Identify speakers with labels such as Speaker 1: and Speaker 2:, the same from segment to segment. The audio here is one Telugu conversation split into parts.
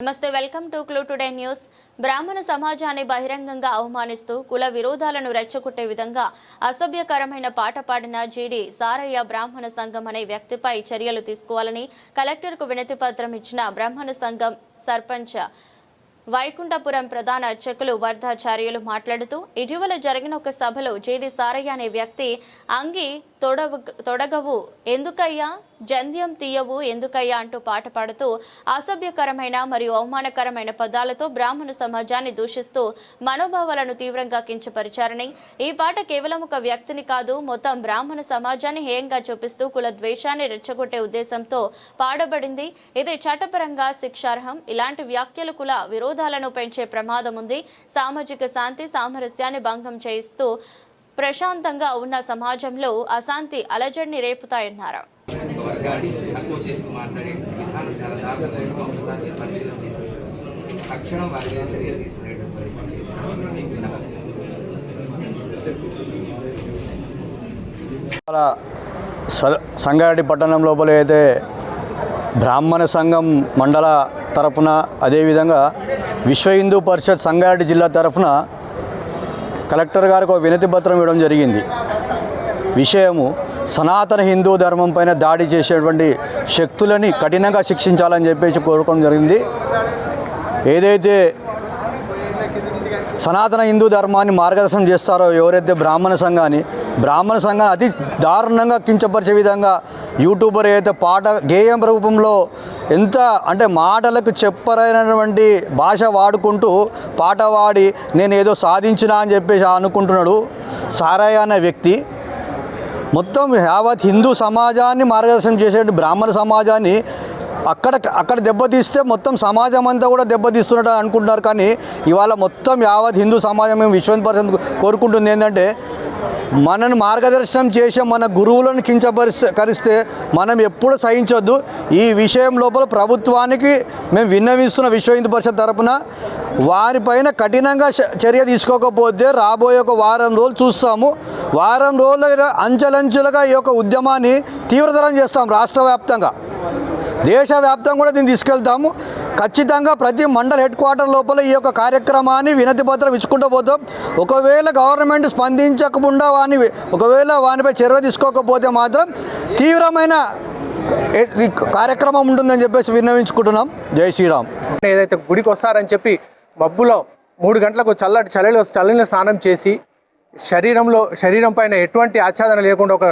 Speaker 1: నమస్తే welcome to clue today news. బ్రాహ్మణ సమాజాన్ని బహిరంగంగా అవమానిస్తూ కుల విరోధాలను రెచ్చగొట్టే విధంగా అసభ్యకరమైన పాట పాడిన జీడి సారయ్య బ్రాహ్మణ సంఘం అనే వ్యక్తిపై చర్యలు తీసుకోవాలని కలెక్టర్కు వినతి పత్రం ఇచ్చిన బ్రాహ్మణ సంఘం సర్పంచ్ వైకుంఠపురం ప్రధాన అర్చకులు వర్ధాచార్యులు మాట్లాడుతూ ఇటీవల జరిగిన ఒక సభలో జేడి సారయ్య అనే వ్యక్తి అంగి తొడవ తొడగవు. ఎందుకయ్యా? జంధ్యం తీయవు ఎందుకయ్యా? అంటూ పాట పాడుతూ అసభ్యకరమైన మరియు అవమానకరమైన పదాలతో బ్రాహ్మణ సమాజాన్ని దూషిస్తూ మనోభావాలను తీవ్రంగా కించపరిచారని. ఈ పాట కేవలం ఒక వ్యక్తిని కాదు మొత్తం బ్రాహ్మణ సమాజాన్ని హేయంగా చూపిస్తూ కుల ద్వేషాన్ని రెచ్చగొట్టే ఉద్దేశంతో పాడబడింది. ఇది చట్టపరంగా శిక్షార్హం. ఇలాంటి వ్యాఖ్యలు కుల విరోధాలను పెంచే ప్రమాదం ఉంది సామాజిక శాంతి సామరస్యాన్ని భంగం చేయిస్తూ ప్రశాంతంగా ఉన్న సమాజంలో అశాంతి అలజడిని రేపుతాయన్నారు.
Speaker 2: చర్యలు
Speaker 3: స- సంగారెడ్డి పట్టణం లోపల అయితే బ్రాహ్మణ సంఘం మండల తరఫున అదేవిధంగా విశ్వ హిందూ పరిషత్ సంగారెడ్డి జిల్లా తరఫున కలెక్టర్ గారికి ఒక వినతి పత్రం ఇవ్వడం జరిగింది. విషయము సనాతన హిందూ ధర్మం పైన దాడి చేసేటువంటి శక్తులని కఠినంగా శిక్షించాలని చెప్పేసి కోరుకోవడం జరిగింది. ఏదైతే సనాతన హిందూ ధర్మాన్ని మార్గదర్శనం చేస్తారో ఎవరైతే బ్రాహ్మణ సంఘాన్ని బ్రాహ్మణ సంఘాన్ని అతి దారుణంగా కించపరిచే విధంగా యూట్యూబర్ ఏదైతే పాట గేయం రూపంలో ఎంత అంటే మాటలకు చెప్పరైనటువంటి భాష వాడుకుంటూ పాట వాడి నేను ఏదో సాధించినా అని చెప్పేసి అనుకుంటున్నాడు సారాయ అనే వ్యక్తి. మొత్తం యావత్ హిందూ సమాజాన్ని మార్గదర్శనం చేసే బ్రాహ్మణ సమాజాన్ని అక్కడ అక్కడ దెబ్బతీస్తే మొత్తం సమాజం అంతా కూడా దెబ్బతీస్తున్నట్టు అనుకుంటున్నారు. కానీ ఇవాళ మొత్తం యావత్ హిందూ సమాజం మేము విశ్వం పరిషత్ కోరుకుంటుంది ఏంటంటే మనను మార్గదర్శనం చేసే మన గురువులను కించపరిస్తే కరిస్తే మనం ఎప్పుడు సహించొద్దు. ఈ విషయం లోపల ప్రభుత్వానికి మేము విన్నవిస్తున్న విశ్వ హిందూ పరిషత్ తరపున వారిపైన కఠినంగా చర్య తీసుకోకపోతే రాబోయే ఒక వారం రోజులు చూస్తాము. వారం రోజుల అంచెలంచెలుగా ఈ యొక్క ఉద్యమాన్ని తీవ్రతరం చేస్తాం రాష్ట్ర దేశవ్యాప్తం దేశవ్యాప్తంగా కూడా దీన్ని తీసుకెళ్తాము. ఖచ్చితంగా ప్రతి మండల హెడ్ క్వార్టర్ లోపల ఈ యొక్క కార్యక్రమాన్ని వినతి పత్రం ఇచ్చుకుంటూ పోతాం. ఒకవేళ గవర్నమెంట్ స్పందించకుండా వాని ఒకవేళ వానిపై చర్య తీసుకోకపోతే మాత్రం తీవ్రమైన కార్యక్రమం ఉంటుందని చెప్పేసి విన్నవించుకుంటున్నాం. జై శ్రీరామ్.
Speaker 4: ఏదైతే గుడికి వస్తారని చెప్పి మబ్బులో మూడు గంటలకు చల్లటి చలిలో చల్లని స్నానం చేసి శరీరంలో శరీరం పైన ఎటువంటి ఆచ్ఛాదన లేకుండా ఒక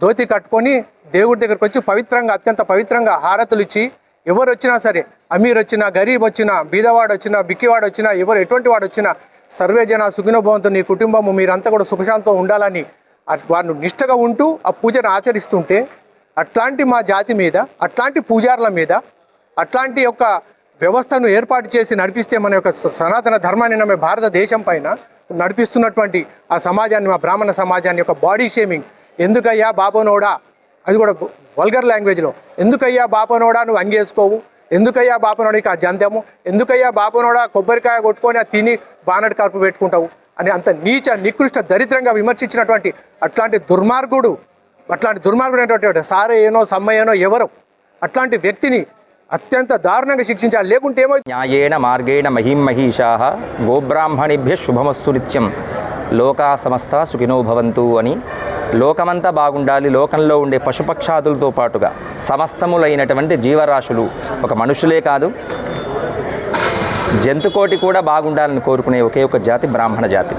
Speaker 4: ధోతి కట్టుకొని దేవుడి దగ్గరకు వచ్చి పవిత్రంగా అత్యంత పవిత్రంగా హారతులు ఇచ్చి ఎవరు వచ్చినా సరే అమీర్ వచ్చినా గరీబ్ వచ్చినా బీదవాడు వచ్చినా బిక్కివాడు వచ్చినా ఎవరు ఎటువంటి వాడు వచ్చినా సర్వే జన సుగుణభవంతో నీ కుటుంబము మీరంతా కూడా సుఖశాంతో ఉండాలని వారిని నిష్టగా ఉంటూ ఆ పూజను ఆచరిస్తుంటే అట్లాంటి మా జాతి మీద అట్లాంటి పూజారుల మీద అట్లాంటి యొక్క వ్యవస్థను ఏర్పాటు చేసి నడిపిస్తే మన యొక్క సనాతన ధర్మాన్ని నమ్మే భారతదేశం పైన నడిపిస్తున్నటువంటి ఆ సమాజాన్ని మా బ్రాహ్మణ సమాజాన్ని యొక్క బాడీ షేమింగ్ ఎందుకయ్యా బాబోనోడా అది కూడా వల్గర్ లాంగ్వేజ్లో ఎందుకయ్యా బాపనోడా నువ్వు అంగేసుకోవు? ఎందుకయ్యా బాపనోడికి ఆ జంతము? ఎందుకయ్యా బాపనోడా కొబ్బరికాయ కొట్టుకొని ఆ తిని బానడి కలుపు పెట్టుకుంటావు? అని అంత నీచ నికృష్ట దరిద్రంగా విమర్శించినటువంటి అట్లాంటి దుర్మార్గుడు అట్లాంటి దుర్మార్గుడు అనేటువంటి సారయ్యనో సమ్మయ్యనో ఎవరు? అట్లాంటి వ్యక్తిని అత్యంత దారుణంగా శిక్షించాలి. లేకుంటే ఏమో
Speaker 5: న్యాయేణ మార్గేణ మహిం మహిషా గోబ్రాహ్మణిభ్య శుభమస్తు నిత్యం. లోకా సమస్త సుఖినో భవంతు అని లోకమంతా బాగుండాలి లోకంలో ఉండే పశుపక్షాదులతో పాటుగా సమస్తములైనటువంటి జీవరాశులు ఒక మనుషులే కాదు. జంతుకోటి కూడా బాగుండాలని కోరుకునే ఒకే ఒక జాతి బ్రాహ్మణ జాతి.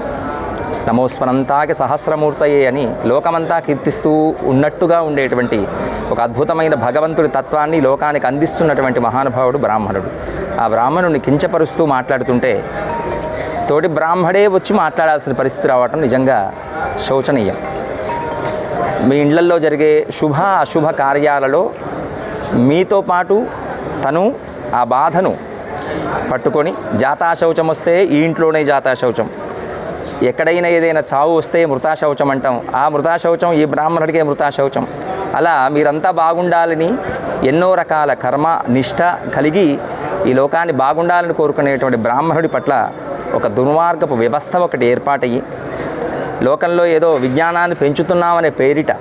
Speaker 5: నమోస్వనంతాకి సహస్రమూర్తయే అని లోకమంతా కీర్తిస్తూ ఉన్నట్టుగా ఉండేటువంటి ఒక అద్భుతమైన భగవంతుడి తత్వాన్ని లోకానికి అందిస్తున్నటువంటి మహానుభావుడు బ్రాహ్మణుడు. ఆ బ్రాహ్మణుడిని కించపరుస్తూ మాట్లాడుతుంటే తోటి బ్రాహ్మడే వచ్చి మాట్లాడాల్సిన పరిస్థితి రావటం నిజంగా శోచనీయం. మీ ఇళ్ళల్లో జరిగే శుభ అశుభ కార్యాలలో మీతో పాటు తను ఆ బాధను పట్టుకొని జాతాశౌచం వస్తే ఈ ఇంట్లోనే జాతాశౌచం. ఎక్కడైనా ఏదైనా చావు వస్తే మృతాశౌచం అంటాం. ఆ మృతాశౌచం ఈ బ్రాహ్మణుడికే మృతాశౌచం. అలా మీరంతా బాగుండాలని ఎన్నో రకాల కర్మ నిష్ఠ కలిగి ఈ లోకాన్ని బాగుండాలని కోరుకునేటువంటి బ్రాహ్మణుడి పట్ల ఒక దుర్మార్గపు వ్యవస్థ ఒకటి ఏర్పాటయ్యి లోకంలో ఏదో విజ్ఞానాన్ని పెంచుతున్నామనే పేరిట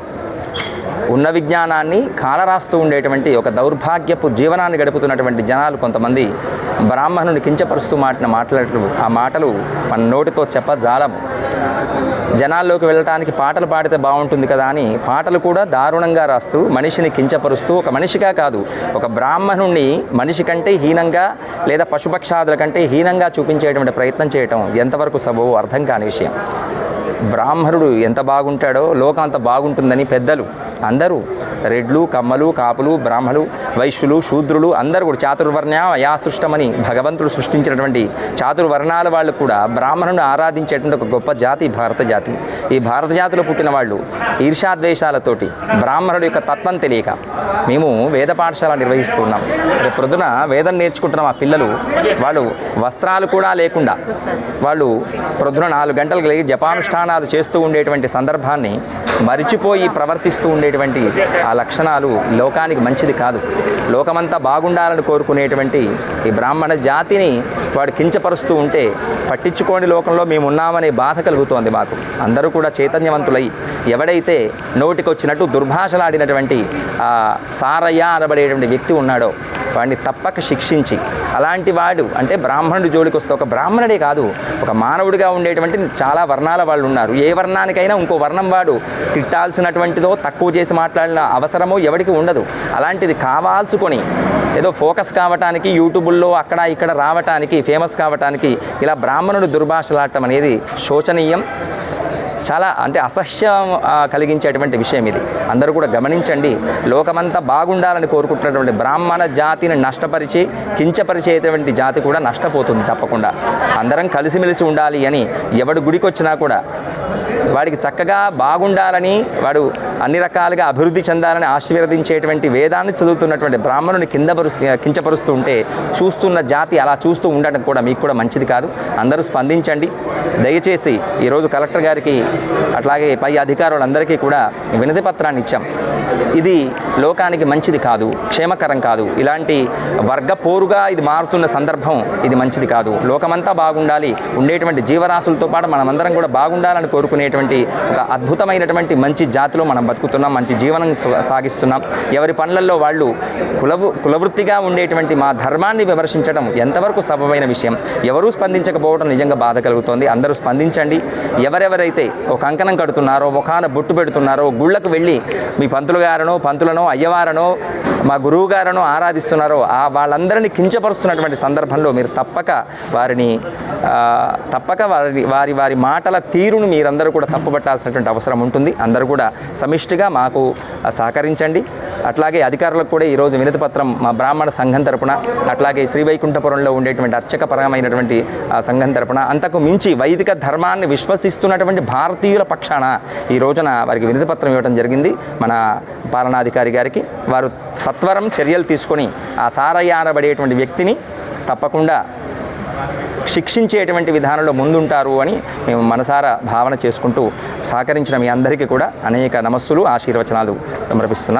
Speaker 5: ఉన్న విజ్ఞానాన్ని కాలరాస్తూ ఉండేటువంటి ఒక దౌర్భాగ్యపు జీవనాన్ని గడుపుతున్నటువంటి జనాలు కొంతమంది బ్రాహ్మణుని కించపరుస్తూ మాటిన మాటలు ఆ మాటలు మన నోటితో చెప్పజాలము. జనాల్లోకి వెళ్ళటానికి పాటలు పాడితే బాగుంటుంది కదా అని పాటలు కూడా దారుణంగా రాస్తూ మనిషిని కించపరుస్తూ ఒక మనిషిగా కాదు ఒక బ్రాహ్మణుణ్ణి మనిషి కంటే హీనంగా లేదా పశుపక్షాదుల కంటే హీనంగా చూపించేటువంటి ప్రయత్నం చేయటం ఎంతవరకు సబవు అర్థం కాని విషయం. బ్రాహ్మణుడు ఎంత బాగుంటాడో లోకం అంత బాగుంటుందని పెద్దలు అందరూ రెడ్లు కమ్మలు కాపులు బ్రాహ్మలు వైశ్యులు శూద్రులు అందరూ కూడా చాతుర్వర్ణ యా సృష్టమని భగవంతుడు సృష్టించినటువంటి చాతుర్వర్ణాల వాళ్ళు కూడా బ్రాహ్మణుని ఆరాధించేటువంటి ఒక గొప్ప జాతి భారత జాతి. ఈ భారత జాతిలో పుట్టిన వాళ్ళు ఈర్షాద్వేషాలతోటి బ్రాహ్మణుడు యొక్క తత్వం తెలియక మేము వేద పాఠశాల నిర్వహిస్తున్నాం రేపు ప్రొద్దున వేదం నేర్చుకుంటున్న మా పిల్లలు వాళ్ళు వస్త్రాలు కూడా లేకుండా వాళ్ళు ప్రొద్దున నాలుగు గంటలకు లేచి జపానుష్ఠానాలు చేస్తూ ఉండేటువంటి సందర్భాన్ని మరిచిపోయి ప్రవర్తిస్తూ ఉండేటువంటి ఆ లక్షణాలు లోకానికి మంచిది కాదు. లోకమంతా బాగుండాలని కోరుకునేటువంటి ఈ బ్రాహ్మణ జాతిని వాడు కించపరుస్తూ ఉంటే పట్టించుకోని లోకంలో మేము ఉన్నామనే బాధ కలుగుతోంది మాకు. అందరూ కూడా చైతన్యవంతులై ఎవడైతే నోటికొచ్చినట్టు దుర్భాషలాడినటువంటి సారయ్య అనబడేటువంటి వ్యక్తి ఉన్నాడో వాడిని తప్పక శిక్షించి అలాంటి వాడు అంటే బ్రాహ్మణుడి జోలికి వస్తే ఒక బ్రాహ్మణుడే కాదు ఒక మానవుడిగా ఉండేటువంటి చాలా వర్ణాల వాళ్ళు ఉన్నారు ఏ వర్ణానికైనా ఇంకో వర్ణం వాడు తిట్టాల్సినటువంటిదో తక్కువ చేసి మాట్లాడిన అవసరమో ఎవరికి ఉండదు. అలాంటిది కావాల్సుకొని ఏదో ఫోకస్ కావటానికి యూట్యూబుల్లో అక్కడ ఇక్కడ రావటానికి ఫేమస్ కావటానికి ఇలా బ్రాహ్మణుడు దుర్భాషలాడటం అనేది శోచనీయం చాలా అంటే అసహ్యం కలిగించేటువంటి విషయం ఇది. అందరూ కూడా గమనించండి. లోకమంతా బాగుండాలని కోరుకుంటున్నటువంటి బ్రాహ్మణ జాతిని నష్టపరిచి కించపరిచేటువంటి జాతి కూడా నష్టపోతుంది తప్పకుండా. అందరం కలిసిమెలిసి ఉండాలి అని ఎవడు గుడికొచ్చినా కూడా వాడికి చక్కగా బాగుండాలని వాడు అన్ని రకాలుగా అభివృద్ధి చెందాలని ఆశీర్వదించేటువంటి వేదాన్ని చదువుతున్నటువంటి బ్రాహ్మణుని కింద కించపరుస్తూ ఉంటే చూస్తున్న జాతి అలా చూస్తూ ఉండటం కూడా మీకు కూడా మంచిది కాదు. అందరూ స్పందించండి. దయచేసి ఈరోజు కలెక్టర్ గారికి అట్లాగే పై అధికారులందరికీ కూడా వినతి పత్రాన్ని ఇచ్చాం. ఇది లోకానికి మంచిది కాదు క్షేమకరం కాదు. ఇలాంటి వర్గ పోరుగా ఇది మారుతున్న సందర్భం ఇది మంచిది కాదు. లోకమంతా బాగుండాలి. ఉండేటువంటి జీవరాశులతో పాటు మనమందరం కూడా బాగుండాలని అనేటువంటి ఒక అద్భుతమైనటువంటి మంచి జాతిలో మనం బతుకుతున్నాం మంచి జీవనం సా- సాగిస్తున్నాం. ఎవరి పనులలో వాళ్ళు కులవు కులవృత్తిగా ఉండేటువంటి మా ధర్మాన్ని విమర్శించడం ఎంతవరకు సబమైన విషయం. ఎవరూ స్పందించకపోవడం నిజంగా బాధ కలుగుతోంది. అందరూ స్పందించండి. ఎవరెవరైతే ఒక కంకణం కడుతున్నారో ఒకన బొట్టు పెడుతున్నారో గుళ్ళకు వెళ్ళి మీ పంతులు గారనో పంతులనో అయ్యవారనో మా గురువు గారనో ఆరాధిస్తున్నారో ఆ వాళ్ళందరినీ కించపరుస్తున్నటువంటి సందర్భంలో మీరు తప్పక వారిని తప్పక వారి వారి వారి మాటల తీరును మీరందరూ కూడా తప్పుపట్టాల్సినటువంటి అవసరం ఉంటుంది. అందరూ కూడా సమిష్టిగా మాకు సహకరించండి. అట్లాగే అధికారులకు కూడా ఈరోజు వినతి పత్రం మా బ్రాహ్మణ సంఘం తరపున అట్లాగే శ్రీవైకుంఠపురంలో ఉండేటువంటి అర్చకపరమైనటువంటి సంఘం తరపున అంతకు మించి వైదిక ధర్మాన్ని విశ్వసిస్తున్నటువంటి భారతీయుల పక్షాన ఈ రోజున వారికి వినతి పత్రం ఇవ్వడం జరిగింది. మన పాలనాధికారి గారికి వారు సత్వరం చర్యలు తీసుకొని ఆ సారయ్యారబడేటువంటి వ్యక్తిని తప్పకుండా శిక్షించేటువంటి విధానంలో ముందుంటారు అని మేము మనసారా భావన చేసుకుంటూ సహకరించిన మీ అందరికీ కూడా అనేక నమస్సులు ఆశీర్వచనాలు సమర్పిస్తున్నాం.